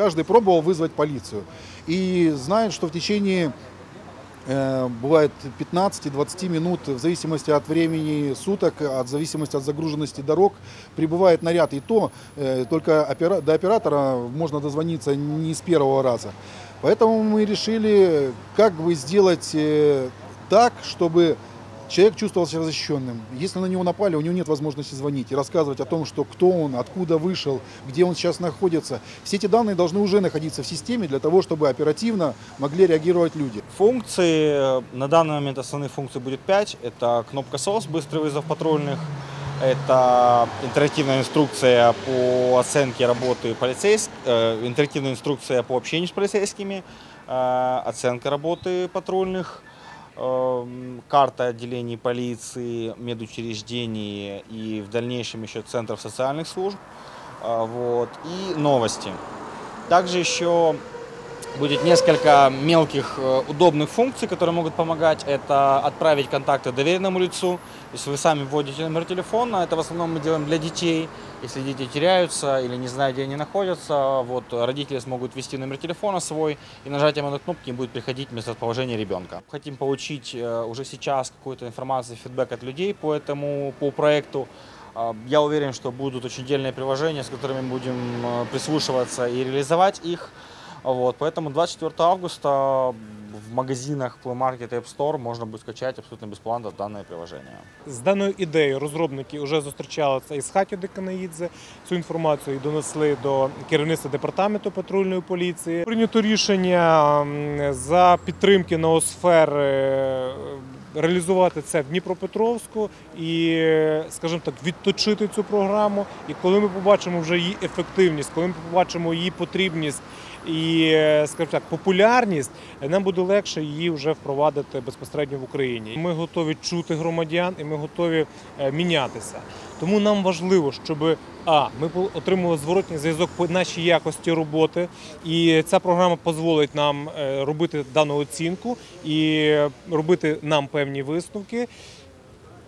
Каждый пробовал вызвать полицию. И знает, что в течение э, бывает 15-20 минут, в зависимости от времени суток, от зависимости от загруженности дорог, прибывает наряд. И то э, только до оператора можно дозвониться не с первого раза. Поэтому мы решили, как бы сделать э, так, чтобы человек чувствовал себя защищенным. Если на него напали, у него нет возможности звонить и рассказывать о том, что кто он, откуда вышел, где он сейчас находится. Все эти данные должны уже находиться в системе для того, чтобы оперативно могли реагировать люди. Функции, э, на данный момент основных функций будет 5. Это кнопка SOS, быстрый вызов патрульных. Это интерактивная инструкция по оценке работы полицейских, интерактивная инструкция по общению с полицейскими, э, оценка работы патрульных, карта отделений полиции, медучреждений и в дальнейшем еще центров социальных служб. А, Вот, и новости. Также еще будет несколько мелких э, удобных функций, которые могут помогать. Это отправить контакты доверенному лицу. Если вы сами вводите номер телефона, это в основном мы делаем для детей. Если дети теряются или не знают, где они находятся, вот родители смогут ввести номер телефона свой и нажатием на кнопки будет приходить местоположение ребенка. Хотим получить э, уже сейчас какую-то информацию, фидбэк от людей по этому по проекту. А, Я уверен, что будут очень дельные приложения, с которыми будем э, прислушиваться и реализовать их. Вот, поэтому 24 августа в магазинах Play Market и App Store можно будет скачать абсолютно бесплатно данное приложение. З даною ідеєю розробники вже зустрічалися із Хатю Деканаїдзе. Цю інформацію донесли до керівництва департаменту патрульної поліції. Прийнято рішення за підтримки ноосфер реалізувати це в Дніпропетровську і, скажімо так, відточити цю програму. І коли ми побачимо вже її ефективність, коли ми побачимо її потрібність і, скажімо так, популярність, нам буде легше її вже впровадити безпосередньо в Україні. Ми готові чути громадян і ми готові е, мінятися. Тому нам важливо, щоб а ми отримали зворотній зв'язок по нашій якості роботи, і ця програма дозволить нам е, робити дану оцінку і робити нам певні висновки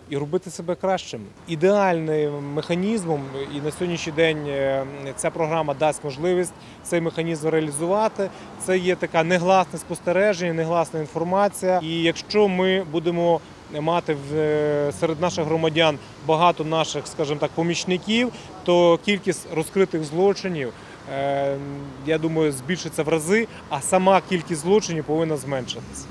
і робити себе кращим. Ідеальним механізмом, і на сьогоднішній день е, ця програма дасть можливість цей механізм реалізувати. Це є така негласне спостереження, негласна інформація. І якщо ми будемо мати е, серед наших громадян багато наших, скажімо так, помічників, то кількість розкритих злочинів. е, Я думаю, збільшиться в рази, а сама кількість злочинів повинна зменшитися.